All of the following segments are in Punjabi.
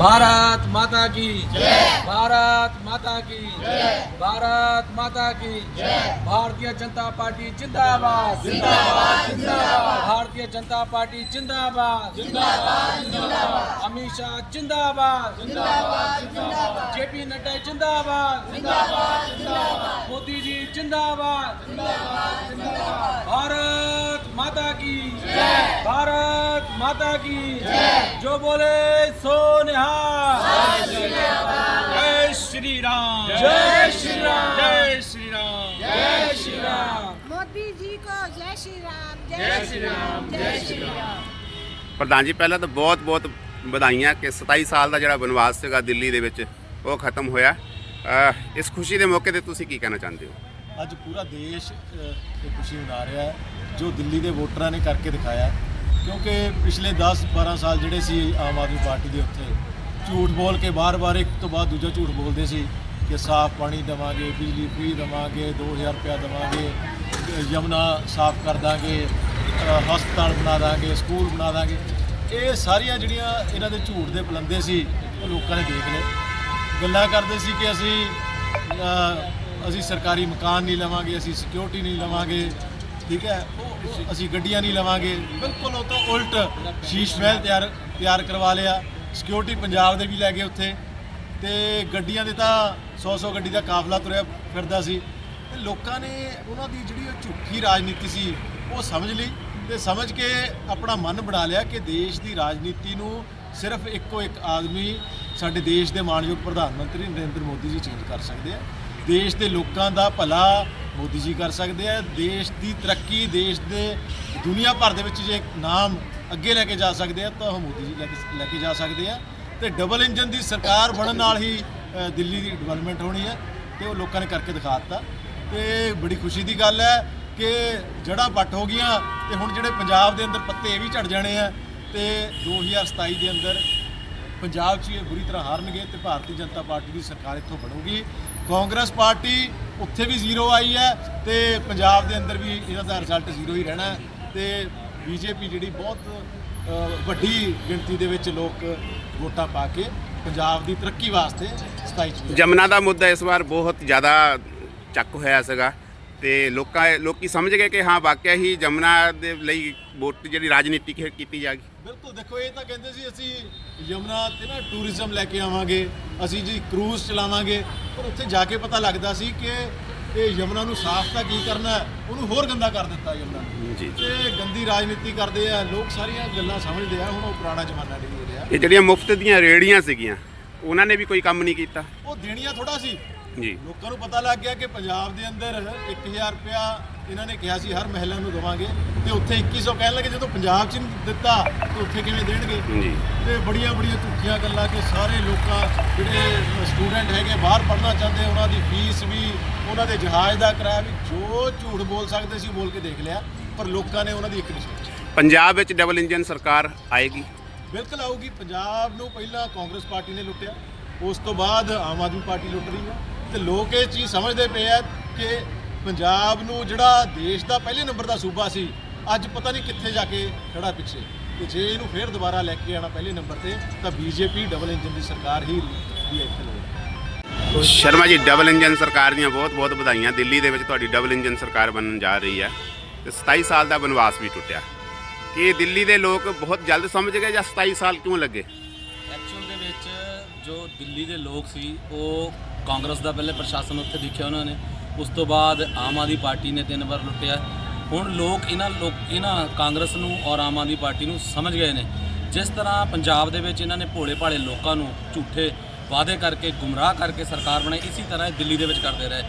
భారత్ మాతాకి భారత్ మాతాకి భారత్ మాతాకి భారతీయ జనతా పార్టీ జిందాబాద్ భారతీయ జనతా పార్టీ జిందాబాద్ అమిత్ షా జిందాబాద్ జేపీ నడ్డా జిందాబాద్ మోదీజీ జిందాబాద్ భారత్ మాతాకి భారత్ మాతాకి జో బోలే సో నిహా ਪ੍ਰਧਾਨ ਜੀ ਪਹਿਲਾਂ ਤਾਂ ਬਹੁਤ ਬਹੁਤ ਵਧਾਈਆਂ ਕਿ 27 ਸਾਲ ਦਾ ਜਿਹੜਾ ਬਨਵਾਸ ਸੀਗਾ ਦਿੱਲੀ ਦੇ ਵਿੱਚ ਉਹ ਖਤਮ ਹੋਇਆ। ਇਸ ਖੁਸ਼ੀ ਦੇ ਮੌਕੇ ਤੇ ਤੁਸੀਂ ਕੀ ਕਹਿਣਾ ਚਾਹੁੰਦੇ ਹੋ? ਅੱਜ ਪੂਰਾ ਦੇਸ਼ ਇਹ ਖੁਸ਼ੀ ਮਨਾ ਰਿਹਾ ਹੈ ਜੋ ਦਿੱਲੀ ਦੇ ਵੋਟਰਾਂ ਨੇ ਕਰਕੇ ਦਿਖਾਇਆ। ਕਿਉਂਕਿ ਪਿਛਲੇ 10 12 ਸਾਲ ਜਿਹੜੇ ਸੀ ਆਮ ਆਦਮੀ ਪਾਰਟੀ ਦੇ ਉੱਤੇ ਝੂਠ ਬੋਲ ਕੇ ਬਾਰ-ਬਾਰ ਇੱਕ ਤੋਂ ਬਾਅਦ ਦੂਜਾ ਝੂਠ ਬੋਲਦੇ ਸੀ ਕਿ ਸਾਫ਼ ਪਾਣੀ ਦੇਵਾਂਗੇ ਬਿਜਲੀ ਫ੍ਰੀ ਦੇਵਾਂਗੇ 2000 ਰੁਪਇਆ ਦੇਵਾਂਗੇ ਅ, ਯਮੁਨਾ ਸਾਫ਼ ਕਰ ਦਾਂਗੇ ਹਸਪਤਾਲ ਬਣਾ ਦਾਂਗੇ ਸਕੂਲ ਬਣਾ ਦਾਂਗੇ। ਇਹ ਸਾਰੀਆਂ ਜਿਹੜੀਆਂ ਇਹਨਾਂ ਦੇ ਝੂਠ ਦੇ ਬੁਲੰਦੇ ਸੀ ਉਹ ਲੋਕਾਂ ਨੇ ਦੇਖ ਲਏ। ਗੱਲਾਂ ਕਰਦੇ ਸੀ ਕਿ ਅਸੀਂ ਅਸੀਂ ਸਰਕਾਰੀ ਮਕਾਨ ਨਹੀਂ ਲਵਾਂਗੇ ਅਸੀਂ ਸਿਕਿਉਰਿਟੀ ਨਹੀਂ ਲਵਾਂਗੇ ਠੀਕ ਹੈ? ਅਸੀਂ ਗੱਡੀਆਂ ਨਹੀਂ ਲਵਾਂਗੇ। ਬਿਲਕੁਲ ਉਹ ਤੋਂ ਉਲਟ ਸ਼ੀਸ਼ ਮਹਿਲ ਤਿਆਰ ਤਿਆਰ ਕਰਵਾ ਲਿਆ। ਸਿਕਿਉਰਿਟੀ ਪੰਜਾਬ ਦੇ ਵੀ ਲੈ ਗਏ ਉੱਥੇ ਤੇ ਗੱਡੀਆਂ ਦੇ ਤਾਂ 100-100 ਗੱਡੀ ਦਾ ਕਾਫਲਾ ਤੁਰਿਆ ਫਿਰਦਾ ਸੀ ਤੇ ਲੋਕਾਂ ਨੇ ਉਹਨਾਂ ਦੀ ਜਿਹੜੀ ਉਹ ਝੂਠੀ ਰਾਜਨੀਤੀ ਸੀ ਉਹ ਸਮਝ ਲਈ ਤੇ ਸਮਝ ਕੇ ਆਪਣਾ ਮਨ ਬਣਾ ਲਿਆ ਕਿ ਦੇਸ਼ ਦੀ ਰਾਜਨੀਤੀ ਨੂੰ ਸਿਰਫ ਇੱਕੋ ਇੱਕ ਆਦਮੀ ਸਾਡੇ ਦੇਸ਼ ਦੇ ਮਾਣਯੋਗ ਪ੍ਰਧਾਨ ਮੰਤਰੀ ਨਰਿੰਦਰ ਮੋਦੀ ਜੀ ਚੇਂਜ ਕਰ ਸਕਦੇ ਆ। ਦੇਸ਼ ਦੇ ਲੋਕਾਂ ਦਾ ਭਲਾ ਮੋਦੀ ਜੀ ਕਰ ਸਕਦੇ ਆ। ਦੇਸ਼ ਦੀ ਤਰੱਕੀ, ਦੇਸ਼ ਦੇ ਦੁਨੀਆ ਭਰ ਦੇ ਵਿੱਚ ਜੇ ਨਾਮ ਅੱਗੇ ਲੈ ਕੇ ਜਾ ਸਕਦੇ ਆ ਤਾਂ ਉਹ ਮੋਦੀ ਜੀ ਲੈ ਕੇ ਲੈ ਕੇ ਜਾ ਸਕਦੇ ਆ। ਤੇ ਡਬਲ ਇੰਜਨ ਦੀ ਸਰਕਾਰ ਬਣਨ ਨਾਲ ਹੀ ਅ, ਦਿੱਲੀ ਦੀ ਡਿਵੈਲਪਮੈਂਟ ਹੋਣੀ ਹੈ ਤੇ ਉਹ ਲੋਕਾਂ ਨੇ ਕਰਕੇ ਦਿਖਾ ਦਿੱਤਾ ਤੇ ਬੜੀ ਖੁਸ਼ੀ ਦੀ ਗੱਲ ਹੈ ਕਿ ਜੜ੍ਹਾਂ ਪੱਟ ਹੋ ਗਈਆਂ ਤੇ ਹੁਣ ਜਿਹੜੇ ਪੰਜਾਬ ਦੇ ਅੰਦਰ ਪੱਤੇ ਇਹ ਵੀ ਝੜ ਜਾਣੇ ਆ। ਤੇ 2027 ਦੇ ਅੰਦਰ ਪੰਜਾਬ 'ਚ ਇਹ ਬੁਰੀ ਤਰ੍ਹਾਂ ਹਾਰਨਗੇ ਤੇ ਭਾਰਤੀ ਜਨਤਾ ਪਾਰਟੀ ਦੀ ਸਰਕਾਰ ਇੱਥੋਂ ਬਣੂਗੀ। ਕਾਂਗਰਸ ਪਾਰਟੀ ਉੱਥੇ ਵੀ ਜ਼ੀਰੋ ਆਈ ਹੈ ਤੇ ਪੰਜਾਬ ਦੇ ਅੰਦਰ ਵੀ ਇਹਦਾ ਦਾ ਰਿਜ਼ਲਟ ਜ਼ੀਰੋ ਹੀ ਰਹਿਣਾ ਹੈ। ਤੇ ਬੀਜੇਪੀ ਜਿਹੜੀ ਬਹੁਤ ਵੱਡੀ ਗਿਣਤੀ ਦੇ ਵਿੱਚ ਲੋਕ ਵੋਟਾਂ ਪਾ ਕੇ ਪੰਜਾਬ ਦੀ ਤਰੱਕੀ ਵਾਸਤੇ 27 ਚ ਜਮਨਾ ਦਾ ਮੁੱਦਾ ਇਸ ਵਾਰ ਬਹੁਤ ਜ਼ਿਆਦਾ ਚੱਕ ਹੋਇਆ ਸੀਗਾ ਤੇ ਲੋਕਾਂ ਲੋਕੀ ਸਮਝ ਗਏ ਕਿ ਹਾਂ ਵਾਕਿਆ ਹੀ ਜਮਨਾ ਦੇ ਲਈ ਵੋਟ ਜਿਹੜੀ ਰਾਜਨੀਤੀ ਕੀਤੀ ਜਾਗੀ ਬਿਲਕੁਲ ਦੇਖੋ ਇਹ ਤਾਂ ਕਹਿੰਦੇ ਸੀ ਅਸੀਂ ਯਮੁਨਾ ਤੇ ਨਾ ਟੂਰਿਜ਼ਮ ਲੈ ਕੇ ਆਵਾਂਗੇ ਅਸੀਂ ਜੀ ਕਰੂਜ਼ ਚਲਾਵਾਂਗੇ ਪਰ ਉੱਥੇ ਜਾ ਕੇ ਪਤਾ ਲੱਗਦਾ ਸੀ ਕਿ ਇਹ ਯਮੁਨਾ ਨੂੰ ਸਾਫ਼ ਤਾਂ ਕੀ ਕਰਨਾ ਉਹਨੂੰ ਹੋਰ ਗੰਦਾ ਕਰ ਦਿੱਤਾ ਯਮੁਨਾ ਨੂੰ। ਜੀ ਤੇ ਗੰਦੀ ਰਾਜਨੀਤੀ ਕਰਦੇ ਆ ਲੋਕ ਸਾਰੀਆਂ ਗੱਲਾਂ ਸਮਝਦੇ ਆ ਹੁਣ ਉਹ ਪੁਰਾਣਾ ਜ਼ਮਾਨਾ ਨਹੀਂ ਰਿਹਾ। ਇਹ ਜਿਹੜੀਆਂ ਮੁਫਤ ਦੀਆਂ ਰੇੜੀਆਂ ਸੀਗੀਆਂ ਉਹਨਾਂ ਨੇ ਵੀ ਕੋਈ ਕੰਮ ਨਹੀਂ ਕੀਤਾ। ਉਹ ਦੇਣੀਆਂ ਥੋੜਾ ਸੀ। ਜੀ। ਲੋਕਾਂ ਨੂੰ ਪਤਾ ਲੱਗ ਗਿਆ ਕਿ ਪੰਜਾਬ ਦੇ ਅੰਦਰ 1000 ਰੁਪਇਆ ਇਹਨਾਂ ਨੇ ਕਿਹਾ ਸੀ ਹਰ ਮਹਿਲਾ ਨੂੰ ਦੇਵਾਂਗੇ। ਤੇ ਉੱਥੇ 2100 ਕਹਿਣ ਲੱਗੇ ਜਦੋਂ ਪੰਜਾਬ 'ਚ ਨਹੀਂ ਦਿੱਤਾ ਤੇ ਉੱਥੇ ਕਿਵੇਂ ਦੇਣਗੇ? ਜੀ। ਤੇ ਬੜੀਆਂ ਬੜੀਆਂ ਝੂਠੀਆਂ ਗੱਲਾਂ ਕਿ ਸਾਰੇ ਲੋਕਾਂ ਜਿਹੜੇ ਸਟੂਡੈਂਟ ਹੈਗੇ ਬਾਹਰ ਪੜ੍ਹਨਾ ਚਾਹੁੰਦੇ ਉਹਨਾਂ ਦੀ ਫੀਸ ਵੀ ਉਹਨਾਂ ਦੇ ਜਹਾਜ਼ ਦਾ ਕਿਰਾਇਆ ਵੀ ਜੋ ਝੂਠ ਬੋਲ ਸਕਦੇ ਸੀ ਬੋਲ ਕੇ ਦੇਖ ਲਿਆ। ਪਰ ਲੋਕਾਂ ਨੇ ਉਹਨਾਂ ਦੀ ਇੱਕ ਨਹੀਂ ਸੋਚੀ ਪੰਜਾਬ ਵਿੱਚ ਡਬਲ ਇੰਜਨ ਸਰਕਾਰ ਆਏਗੀ? ਬਿਲਕੁਲ ਆਊਗੀ। ਪੰਜਾਬ ਨੂੰ ਪਹਿਲਾਂ ਕਾਂਗਰਸ ਪਾਰਟੀ ਨੇ ਲੁੱਟਿਆ ਉਸ ਤੋਂ ਬਾਅਦ ਆਮ ਆਦਮੀ ਪਾਰਟੀ ਲੁੱਟ ਰਹੀ ਹੈ। ਤੇ ਲੋਕ ਇਹ ਚੀਜ਼ ਸਮਝਦੇ ਪਏ ਆ ਕਿ ਪੰਜਾਬ ਨੂੰ ਜਿਹੜਾ ਦੇਸ਼ ਦਾ ਪਹਿਲੇ ਨੰਬਰ ਦਾ ਸੂਬਾ ਸੀ ਅੱਜ ਪਤਾ ਨਹੀਂ ਕਿੱਥੇ ਜਾ ਕੇ ਖੜਾ ਪਿੱਛੇ। ਤੇ ਜੇ ਇਹਨੂੰ ਫੇਰ ਦੁਬਾਰਾ ਲੈ ਕੇ ਆਣਾ ਪਹਿਲੇ ਨੰਬਰ ਤੇ ਤਾਂ ਬੀਜੇਪੀ ਡਬਲ ਇੰਜਨ ਦੀ ਸਰਕਾਰ ਹੀ ਦੀ ਇੱਥੇ ਲੋੜ ਸ਼ਰਮਾ ਜੀ ਡਬਲ ਇੰਜਨ ਸਰਕਾਰ ਦੀਆਂ ਬਹੁਤ ਬਹੁਤ ਵਧਾਈਆਂ। ਦਿੱਲੀ ਦੇ ਵਿੱਚ ਤੁਹਾਡੀ ਡਬਲ ਇੰਜਨ ਸਰਕਾਰ ਬਣਨ ਜਾ ਰਹੀ ਹੈ। ਤੇ 27 ਸਾਲ ਦਾ ਬਨਵਾਸ ਵੀ ਟੁੱਟਿਆ। ਕਿ ਦਿੱਲੀ ਦੇ ਲੋਕ ਬਹੁਤ ਜਲਦ ਸਮਝ ਗਏ ਜਾਂ 27 ਸਾਲ ਕਿਉਂ ਲੱਗੇ? ਐਕਚੁਅਲ ਦੇ ਵਿੱਚ ਜੋ ਦਿੱਲੀ ਦੇ ਲੋਕ ਸੀ ਉਹ ਕਾਂਗਰਸ ਦਾ ਪਹਿਲੇ ਪ੍ਰਸ਼ਾਸਨ ਉੱਥੇ ਦੇਖਿਆ ਉਹਨਾਂ ਨੇ। ਉਸ ਤੋਂ ਬਾਅਦ ਆਮ ਆਦਮੀ ਪਾਰਟੀ ਨੇ ਤਿੰਨ ਵਾਰ ਲੁੱਟਿਆ। ਹੁਣ ਲੋਕ ਇਹਨਾਂ ਲੋਕ ਇਹਨਾਂ ਕਾਂਗਰਸ ਨੂੰ ਔਰ ਆਮ ਆਦਮੀ ਪਾਰਟੀ ਨੂੰ ਸਮਝ ਗਏ ਨੇ। ਜਿਸ ਤਰ੍ਹਾਂ ਪੰਜਾਬ ਦੇ ਵਿੱਚ ਇਹਨਾਂ ਨੇ ਭੋਲੇ ਭਾਲੇ ਲੋਕਾਂ ਨੂੰ ਝੂਠੇ ਵਾਅਦੇ ਕਰਕੇ ਗੁੰਮਰਾਹ ਕਰਕੇ ਸਰਕਾਰ ਬਣਾਈ, ਇਸੇ ਤਰ੍ਹਾਂ ਦਿੱਲੀ ਦੇ ਵਿੱਚ ਕਰਦੇ ਰਹੇ।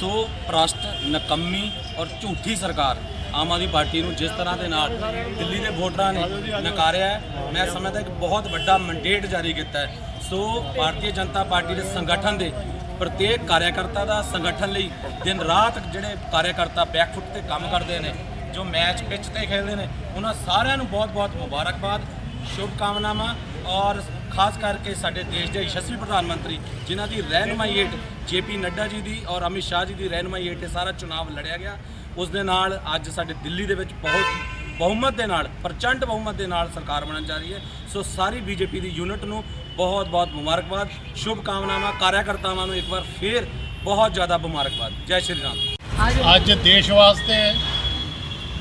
ਸੋ ਭ੍ਰਸ਼ਟ, ਨਕੰਮੀ ਔਰ ਝੂਠੀ ਸਰਕਾਰ ਆਮ ਆਦਮੀ ਪਾਰਟੀ ਨੂੰ ਜਿਸ ਤਰ੍ਹਾਂ ਦੇ ਨਾਲ ਦਿੱਲੀ ਦੇ ਵੋਟਰਾਂ ਨੇ ਨਕਾਰਿਆ ਮੈਂ ਸਮਝਦਾ ਇੱਕ ਬਹੁਤ ਵੱਡਾ ਮੰਡੇਟ ਜਾਰੀ ਕੀਤਾ ਹੈ। ਸੋ ਭਾਰਤੀ ਜਨਤਾ ਪਾਰਟੀ ਦੇ ਸੰਗਠਨ ਦੇ ਪ੍ਰਤੇਕ ਕਾਰਿਆਕਰਤਾ ਦਾ ਸੰਗਠਨ ਲਈ ਦਿਨ ਰਾਤ ਜਿਹੜੇ ਕਾਰਿਆਕਰਤਾ ਬੈਕਫੁੱਟ ਤੇ ਕੰਮ ਕਰਦੇ ਨੇ, ਜੋ ਮੈਚ ਪਿੱਚ ਤੇ ਖੇਡਦੇ ਨੇ, ਉਹਨਾਂ ਸਾਰਿਆਂ ਨੂੰ ਬਹੁਤ-ਬਹੁਤ ਮੁਬਾਰਕਬਾਦ ਸ਼ੁਭ ਕਾਮਨਾਵਾਂ ਔਰ ਖਾਸ ਕਰਕੇ ਸਾਡੇ ਦੇਸ਼ ਦੇ ਯਸ਼ਸਵੀ ਪ੍ਰਧਾਨ ਮੰਤਰੀ, ਜਿਨ੍ਹਾਂ ਦੀ ਰਹਿਨੁਮਾਈ ਹੇਠ ਜੇਪੀ ਨੱਡਾ ਜੀ ਦੀ ਔਰ ਅਮਿਤ ਸ਼ਾਹ ਜੀ ਦੀ ਰਹਿਨਮਾਈ ਹੇਠ ਇਹ ਸਾਰਾ ਚੁਣਾਵ ਲੜਿਆ ਗਿਆ। ਉਸ ਦੇ ਨਾਲ ਅੱਜ ਸਾਡੇ ਦਿੱਲੀ ਦੇ ਵਿੱਚ ਬਹੁਤ ਬਹੁਮਤ ਦੇ ਨਾਲ, ਪ੍ਰਚੰਡ ਬਹੁਮਤ ਦੇ ਨਾਲ ਸਰਕਾਰ ਬਣਨ ਜਾ ਰਹੀ ਹੈ। ਸੋ ਸਾਰੀ ਬੀਜੇਪੀ ਦੀ ਯੂਨਿਟ ਨੂੰ ਬਹੁਤ ਬਹੁਤ ਮੁਬਾਰਕਬਾਦ। ਸ਼ੁਭ ਕਾਮਨਾਵਾਂ ਕਾਰਿਆਕਰਤਾਵਾਂ ਨੂੰ ਇੱਕ ਵਾਰ ਫੇਰ ਬਹੁਤ ਜ਼ਿਆਦਾ ਮੁਬਾਰਕਬਾਦ। ਜੈ ਸ਼੍ਰੀ ਰਾਮ। ਅੱਜ ਦੇਸ਼ ਵਾਸਤੇ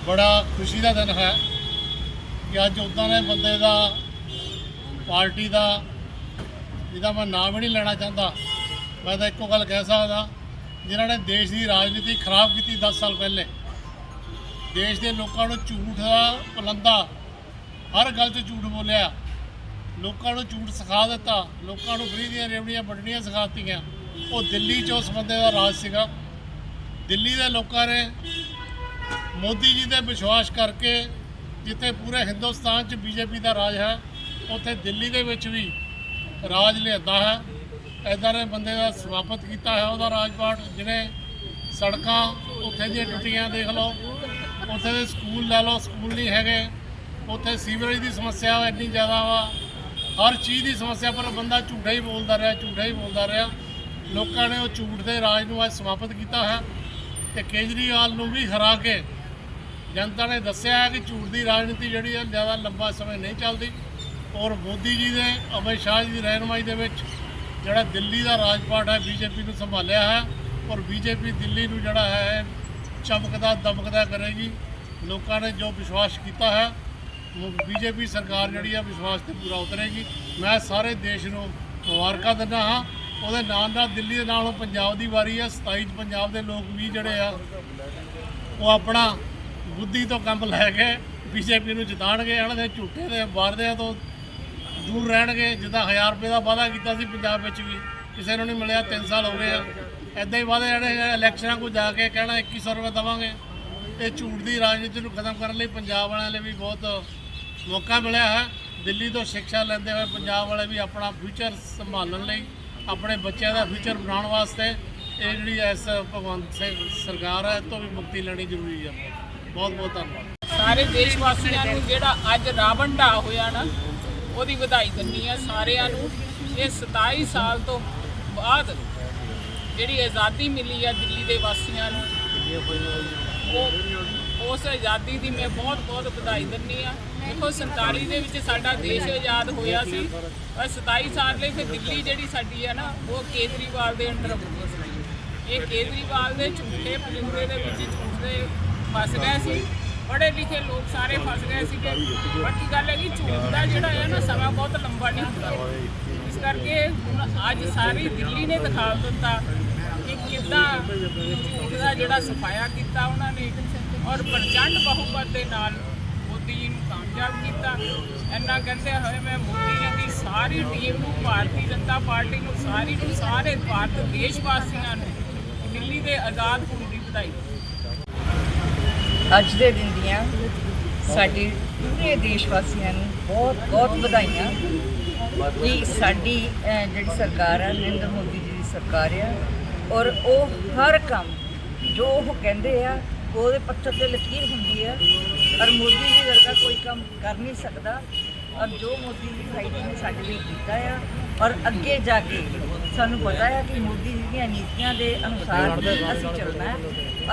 ਬੜਾ ਖੁਸ਼ੀ ਦਾ ਦਿਨ ਹੈ ਕਿ ਅੱਜ ਉਦਾਂ ਦੇ ਬੰਦੇ ਦਾ, ਪਾਰਟੀ ਦਾ, ਜਿਹਦਾ ਮੈਂ ਨਾਮ ਹੀ ਨਹੀਂ ਲੈਣਾ ਚਾਹੁੰਦਾ, ਮੈਂ ਤਾਂ ਇੱਕੋ ਗੱਲ ਕਹਿ ਸਕਦਾ, ਜਿਨ੍ਹਾਂ ਨੇ ਦੇਸ਼ ਦੀ ਰਾਜਨੀਤੀ ਖਰਾਬ ਕੀਤੀ 10 ਸਾਲ ਪਹਿਲੇ। ਦੇਸ਼ ਦੇ ਲੋਕਾਂ ਨੂੰ ਝੂਠ ਦਾ ਪਲੰਦਾ, ਹਰ ਗੱਲ 'ਚ ਝੂਠ ਬੋਲਿਆ। ਲੋਕਾਂ ਨੂੰ ਝੂਠ ਸਿਖਾ ਦਿੱਤਾ, ਲੋਕਾਂ ਨੂੰ ਫਰੀ ਦੀਆਂ ਰੇਵੜੀਆਂ ਵੱਢਣੀਆਂ ਸਿਖਾਤੀਆਂ। ਉਹ ਦਿੱਲੀ 'ਚ ਉਸ ਬੰਦੇ ਦਾ ਰਾਜ ਸੀਗਾ। ਦਿੱਲੀ ਦੇ ਲੋਕਾਂ ਨੇ ਮੋਦੀ ਜੀ ਦੇ ਵਿਸ਼ਵਾਸ ਕਰਕੇ ਜਿੱਥੇ ਪੂਰੇ ਹਿੰਦੁਸਤਾਨ 'ਚ ਬੀਜੇਪੀ ਦਾ ਰਾਜ ਹੈ, ਉੱਥੇ ਦਿੱਲੀ ਦੇ ਵਿੱਚ ਵੀ ਰਾਜ ਲਿਆਂਦਾ ਹੈ। ਐਦਾਂ ਦੇ ਬੰਦੇ ਦਾ ਸਵਾਗਤ ਕੀਤਾ ਹੈ ਉਹਦਾ ਰਾਜਪਾਟ ਜਿਹਨੇ ਸੜਕਾਂ ਉੱਥੇ ਦੀਆਂ ਟੁੱਟੀਆਂ ਦੇਖ ਲਓ, ਉੱਥੇ ਦੇ ਸਕੂਲ ਲੈ ਲਓ, ਸਕੂਲ ਨਹੀਂ ਹੈਗੇ। ਉੱਥੇ ਸੀਵਰੇਜ ਦੀ ਸਮੱਸਿਆ ਇੰਨੀ ਜ਼ਿਆਦਾ ਵਾ ਹਰ ਚੀਜ਼ ਦੀ ਸਮੱਸਿਆ, ਪਰ ਬੰਦਾ ਝੂਠਾ ਹੀ ਬੋਲਦਾ ਰਿਹਾ, ਝੂਠਾ ਹੀ ਬੋਲਦਾ ਰਿਹਾ। ਲੋਕਾਂ ਨੇ ਉਹ ਝੂਠ ਦੇ ਰਾਜ ਨੂੰ ਅੱਜ ਸਮਾਪਤ ਕੀਤਾ ਹੈ ਤੇ ਕੇਜਰੀਵਾਲ ਨੂੰ ਵੀ ਹਰਾ ਕੇ ਜਨਤਾ ਨੇ ਦੱਸਿਆ ਹੈ ਕਿ ਝੂਠ ਦੀ ਰਾਜਨੀਤੀ ਜਿਹੜੀ ਹੈ ਜ਼ਿਆਦਾ ਲੰਬਾ ਸਮੇਂ ਨਹੀਂ ਚੱਲਦੀ। ਔਰ ਮੋਦੀ ਜੀ ਦੇ, ਅਮਿਤ ਸ਼ਾਹ ਜੀ ਦੀ ਰਹਿਨਮਾਈ ਦੇ ਵਿੱਚ ਜਿਹੜਾ ਦਿੱਲੀ ਦਾ ਰਾਜਪਾਟ ਹੈ, ਬੀਜੇਪੀ ਨੂੰ ਸੰਭਾਲਿਆ ਹੈ ਔਰ ਬੀਜੇਪੀ ਦਿੱਲੀ ਨੂੰ ਜਿਹੜਾ ਹੈ, ਚਮਕਦਾ, ਦਮਕਦਾ ਕਰੇਗੀ। ਲੋਕਾਂ ਨੇ ਜੋ ਵਿਸ਼ਵਾਸ ਕੀਤਾ ਹੈ ਬੀਜੇਪੀ ਸਰਕਾਰ ਜਿਹੜੀ ਆ ਵਿਸ਼ਵਾਸ ਤੇ ਪੂਰਾ ਉਤਰੇਗੀ। ਮੈਂ ਸਾਰੇ ਦੇਸ਼ ਨੂੰ ਮੁਬਾਰਕਾਂ ਦਿੰਦਾ ਹਾਂ। ਉਹਦੇ ਨਾਲ ਨਾਲ ਦਿੱਲੀ ਦੇ ਨਾਲ ਹੁਣ ਪੰਜਾਬ ਦੀ ਵਾਰੀ ਆ। 27 ਚ ਪੰਜਾਬ ਦੇ ਲੋਕ ਵੀ ਜਿਹੜੇ ਆ, ਉਹ ਆਪਣਾ ਬੁੱਧੀ ਤੋਂ ਕੰਮ ਲੈ ਕੇ ਬੀਜੇਪੀ ਨੂੰ ਜਿਤਾਣਗੇ। ਇਹਨਾਂ ਦੇ ਝੂਠੇ ਦੇ ਵਾਰਦਿਆਂ ਤੋਂ ਦੂਰ ਰਹਿਣਗੇ। ਜਿੱਦਾਂ 1000 ਰੁਪਏ ਦਾ ਵਾਅਦਾ ਕੀਤਾ ਸੀ ਪੰਜਾਬ ਵਿੱਚ ਵੀ, ਕਿਸੇ ਨੂੰ ਨਹੀਂ ਮਿਲਿਆ। 3 ਸਾਲ ਹੋ ਗਏ ਆ। ਐਦਾਂ ਹੀ ਵਾਅਦੇ ਜਿਹੜੇ ਇਲੈਕਸ਼ਨਾਂ ਕੋ ਜਾ ਕੇ ਕਹਿਣਾ 2100 ਰੁਪਏ ਦਵਾਂਗੇ। ਇਹ ਝੂਠ ਦੀ ਰਾਜਨੀਤੀ ਨੂੰ ਖਤਮ ਕਰਨ ਲਈ ਪੰਜਾਬ ਵਾਲਿਆਂ ਲਈ ਵੀ ਬਹੁਤ ਮੌਕਾ ਮਿਲਿਆ ਹੈ। ਦਿੱਲੀ ਤੋਂ ਸਿੱਖਿਆ ਲੈਂਦੇ ਹੋਏ ਪੰਜਾਬ ਵਾਲੇ ਵੀ ਆਪਣਾ ਫਿਊਚਰ ਸੰਭਾਲਣ ਲਈ, ਆਪਣੇ ਬੱਚਿਆਂ ਦਾ ਫਿਊਚਰ ਬਣਾਉਣ ਵਾਸਤੇ ਇਹ ਜਿਹੜੀ ਇਸ ਭਗਵੰਤ ਸਿੰਘ ਸਰਕਾਰ ਹੈ ਤੋਂ ਵੀ ਮੁਕਤੀ ਲੈਣੀ ਜ਼ਰੂਰੀ ਹੈ। ਬਹੁਤ ਬਹੁਤ ਧੰਨਵਾਦ। ਸਾਰੇ ਦੇਸ਼ ਵਾਸੀਆਂ ਨੂੰ ਜਿਹੜਾ ਅੱਜ ਰਾਵਣ ਢਾ ਹੋਇਆ ਨਾ, ਉਹਦੀ ਵਧਾਈ ਦਿੰਦੀ ਆ ਸਾਰਿਆਂ ਨੂੰ। ਇਹ 27 ਸਾਲ ਤੋਂ ਬਾਅਦ ਜਿਹੜੀ ਆਜ਼ਾਦੀ ਮਿਲੀ ਆ ਦਿੱਲੀ ਦੇ ਵਾਸੀਆਂ ਨੂੰ, ਉਹ ਉਸ ਆਜ਼ਾਦੀ ਦੀ ਮੈਂ ਬਹੁਤ ਬਹੁਤ ਵਧਾਈ ਦਿੰਦੀ ਆ ਦੇਖੋ 47 ਦੇ ਵਿੱਚ ਸਾਡਾ ਦੇਸ਼ ਆਜ਼ਾਦ ਹੋਇਆ ਸੀ। ਪਰ 27 ਸਾਲ ਲਈ ਫਿਰ ਦਿੱਲੀ ਜਿਹੜੀ ਸਾਡੀ ਹੈ ਨਾ, ਉਹ ਕੇਜਰੀਵਾਲ ਦੇ ਅੰਡਰ ਹੁੰਦੀ ਸੀ ਇਹ ਕੇਜਰੀਵਾਲ ਦੇ ਝੂਠੇ ਪਲਿੰਦੇ ਦੇ ਵਿੱਚ ਝੂਠੇ ਫਸ ਗਏ ਸੀ। ਪੜ੍ਹੇ ਲਿਖੇ ਲੋਕ ਸਾਰੇ ਫਸ ਗਏ ਸੀ ਕਿ ਬਾਕੀ ਗੱਲ ਹੈ ਕਿ ਝੂਠ ਦਾ ਜਿਹੜਾ ਹੈ ਨਾ, ਸਮਾਂ ਬਹੁਤ ਲੰਬਾ ਨਹੀਂ ਹੁੰਦਾ। ਇਸ ਕਰਕੇ ਹੁਣ ਅੱਜ ਸਾਰੀ ਦਿੱਲੀ ਨੇ ਦਿਖਾ ਦਿੱਤਾ ਕਿ ਕਿੱਦਾਂ ਝੂਠ ਦਾ ਜਿਹੜਾ ਸਫਾਇਆ ਕੀਤਾ ਉਹਨਾਂ ਨੇ। ਔਰ ਪ੍ਰਚੰਡ ਬਹੁਮਤ ਦੇ ਨਾਲ ਮੋਦੀ ਜੀ ਨੂੰ ਕਾਮਯਾਬ ਕੀਤਾ। ਇੰਨਾ ਕਹਿੰਦੇ ਹੋਏ, ਮੈਂ ਮੋਦੀ ਜੀ ਦੀ ਸਾਰੀ ਟੀਮ ਨੂੰ, ਭਾਰਤੀ ਜਨਤਾ ਪਾਰਟੀ ਨੂੰ, ਸਾਰੀ ਨੂੰ, ਸਾਰੇ ਭਾਰਤ ਦੇਸ਼ ਵਾਸੀਆਂ ਨੂੰ ਦਿੱਲੀ ਦੇ ਆਜ਼ਾਦ ਹੋਣ ਦੀ ਵਧਾਈ ਅੱਜ ਦੇ ਦਿਨ ਦੀਆਂ ਸਾਡੇ ਪੂਰੇ ਦੇਸ਼ ਵਾਸੀਆਂ ਨੂੰ ਬਹੁਤ ਬਹੁਤ ਵਧਾਈਆਂ ਕਿ ਸਾਡੀ ਜਿਹੜੀ ਸਰਕਾਰ ਆ, ਨਰਿੰਦਰ ਮੋਦੀ ਜੀ ਦੀ ਸਰਕਾਰ ਆ, ਔਰ ਉਹ ਹਰ ਕੰਮ ਜੋ ਉਹ ਕਹਿੰਦੇ ਆ ਉਹਦੇ ਪੱਥਰ ਤੇ ਲਕੀਰ ਹੁੰਦੀ ਹੈ ਔਰ ਮੋਦੀ ਜੀ ਵਰਗਾ ਕੋਈ ਕੰਮ ਕਰ ਨਹੀਂ ਸਕਦਾ। ਔਰ ਜੋ ਮੋਦੀ ਜੀ ਭਾਈ ਨੇ ਸਾਡੇ ਲਈ ਕੀਤਾ ਆ, ਔਰ ਅੱਗੇ ਜਾ ਕੇ ਸਾਨੂੰ ਪਤਾ ਹੈ ਕਿ ਮੋਦੀ ਜੀ ਦੀਆਂ ਨੀਤੀਆਂ ਦੇ ਅਨੁਸਾਰ ਅਸੀਂ ਚੱਲਣਾ ਹੈ।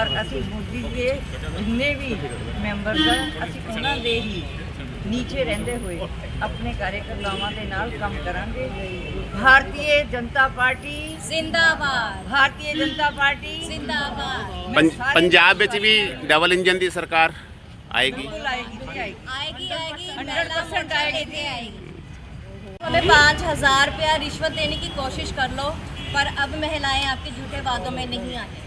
ਔਰ ਅਸੀਂ ਮੋਦੀ ਜੀ ਦੇ ਜਿੰਨੇ ਵੀ ਮੈਂਬਰਸ ਆ, ਅਸੀਂ ਉਹਨਾਂ ਦੇ ਹੀ ਨੀਚੇ ਰਹਿੰਦੇ ਹੋਏ ਆਪਣੇ ਕਾਰਜਕਰਤਾਵਾਂ ਦੇ ਨਾਲ ਕੰਮ ਕਰਾਂਗੇ। ਭਾਰਤੀ ਜਨਤਾ ਪਾਰਟੀ ਜ਼ਿੰਦਾਬਾਦ। ਭਾਰਤੀ ਜਨਤਾ ਪਾਰਟੀ ਜ਼ਿੰਦਾਬਾਦ। ਪੰਜਾਬ ਵਿੱਚ ਵੀ ਡਬਲ ਇੰਜਨ ਦੀ ਸਰਕਾਰ ਆਏਗੀ। आएगी आएगी महिला मोर्चा लेते आएगी हमें पाँच हजार रुपया रिश्वत देने की कोशिश कर लो पर अब महिलाएं आपके झूठे वादों में नहीं आने